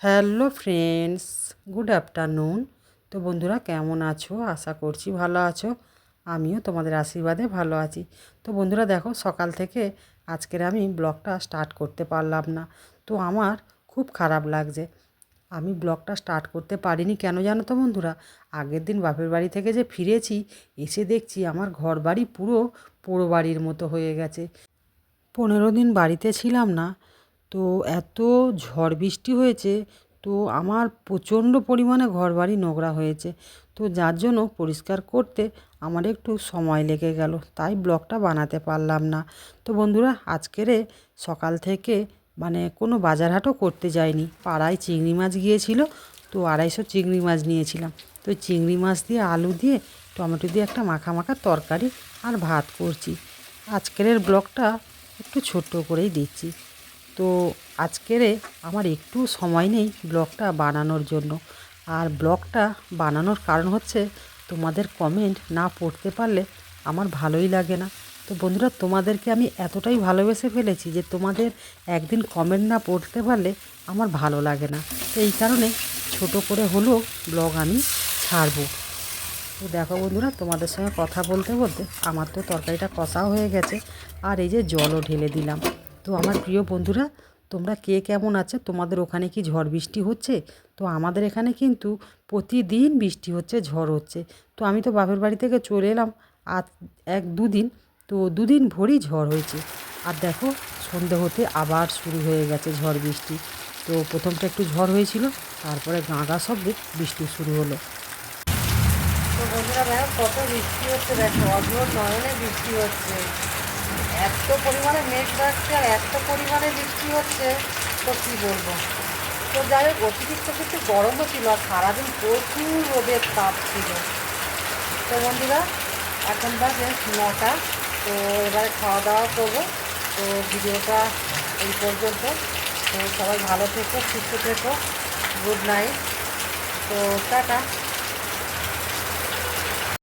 Hello friends, good afternoon. তো বন্ধুরা, কেমন আছো? আশা করছি ভালো আছো। আমিও তোমাদের আশীর্বাদে ভালো আছি। তো বন্ধুরা, দেখো, সকাল থেকে আজকের আমি ব্লগটা স্টার্ট করতে পারলাম না। তো আমার খুব খারাপ লাগছে। আমি ব্লগটা স্টার্ট করতে পারিনি কেন জানো তো বন্ধুরা? আগের দিন বাপের বাড়ি থেকে যে ফিরেছি, এসে দেখছি আমার ঘর বাড়ি পুরো পোড়ো বাড়ির মতো হয়ে গেছে। পনেরো দিন বাড়িতে ছিলাম না। তো এত ঝড় বৃষ্টি হয়েছে, তো আমার প্রচণ্ড পরিমাণে ঘর বাড়ি নোংরা হয়েছে। তো যার জন্য পরিষ্কার করতে আমার একটু সময় লেগে গেল, তাই ব্লগটা বানাতে পারলাম না। তো বন্ধুরা, আজকেরে সকাল থেকে মানে কোনো বাজার হাটও করতে যাইনি। পাড়ায় চিংড়ি মাছ গিয়েছিল, তো আড়াইশো চিংড়ি মাছ নিয়েছিলাম। তো চিংড়ি মাছ দিয়ে আলু দিয়ে, টমেটো দিয়ে একটা মাখা মাখা তরকারি আর ভাত করছি। আজকের ব্লগটা একটু ছোট্ট করেই দিচ্ছি। তো আজকেরে আমার একটু সময় নেই ব্লগটা বানানোর জন্য। আর ব্লগটা বানানোর কারণ হচ্ছে তোমাদের কমেন্ট না পড়তে পারলে আমার ভালোই লাগে না। তো বন্ধুরা, তোমাদেরকে আমি এতটাই ভালোবেসে ফেলেছি যে তোমাদের একদিন কমেন্ট না পড়তে পারলে আমার ভালো লাগে না। তো এই কারণে ছোট করে হলেও ব্লগ আমি ছাড়বো। তো দেখো বন্ধুরা, তোমাদের সঙ্গে কথা বলতে বলতে আমার তো তরকারিটা কষাও হয়ে গেছে। আর এই যে জলও ঢেলে দিলাম। তো আমার প্রিয় বন্ধুরা, তোমরা কে কেমন আছে? তোমাদের ওখানে কি ঝড় বৃষ্টি হচ্ছে? তো আমাদের এখানে কিন্তু প্রতিদিন বৃষ্টি হচ্ছে, ঝড় হচ্ছে। তো আমি তো বাপের বাড়ি থেকে চলে এলাম, আজ এক দুদিন, তো দুদিন ভোরই ঝড় হয়েছে। আর দেখো, সন্ধে হতে আবার শুরু হয়ে গেছে ঝড় বৃষ্টি। তো প্রথমটা একটু ঝড় হয়েছিল, তারপরে গাঁগা শব্দে বৃষ্টি শুরু হলো। তো বন্ধুরা, দেখো কত বৃষ্টি হচ্ছে, দেখো অঝোর নয়নে বৃষ্টি হচ্ছে। পরিমাণে মেঘ ডাকছে আর এত পরিমাণে বৃষ্টি হচ্ছে, তো কী বলব? তো যাই হোক, অতিরিক্ত কিন্তু গরমও ছিল আর সারাদিন প্রচুর রোদের তাপ ছিল। তো বন্ধুরা, এখন বাজে নটা, তো এবারে খাওয়া দাওয়া করব। তো ভিডিওটা এই পর্যন্ত। তো সবাই ভালো থেকো, সুস্থ থেকো। Good night. তো টাটা।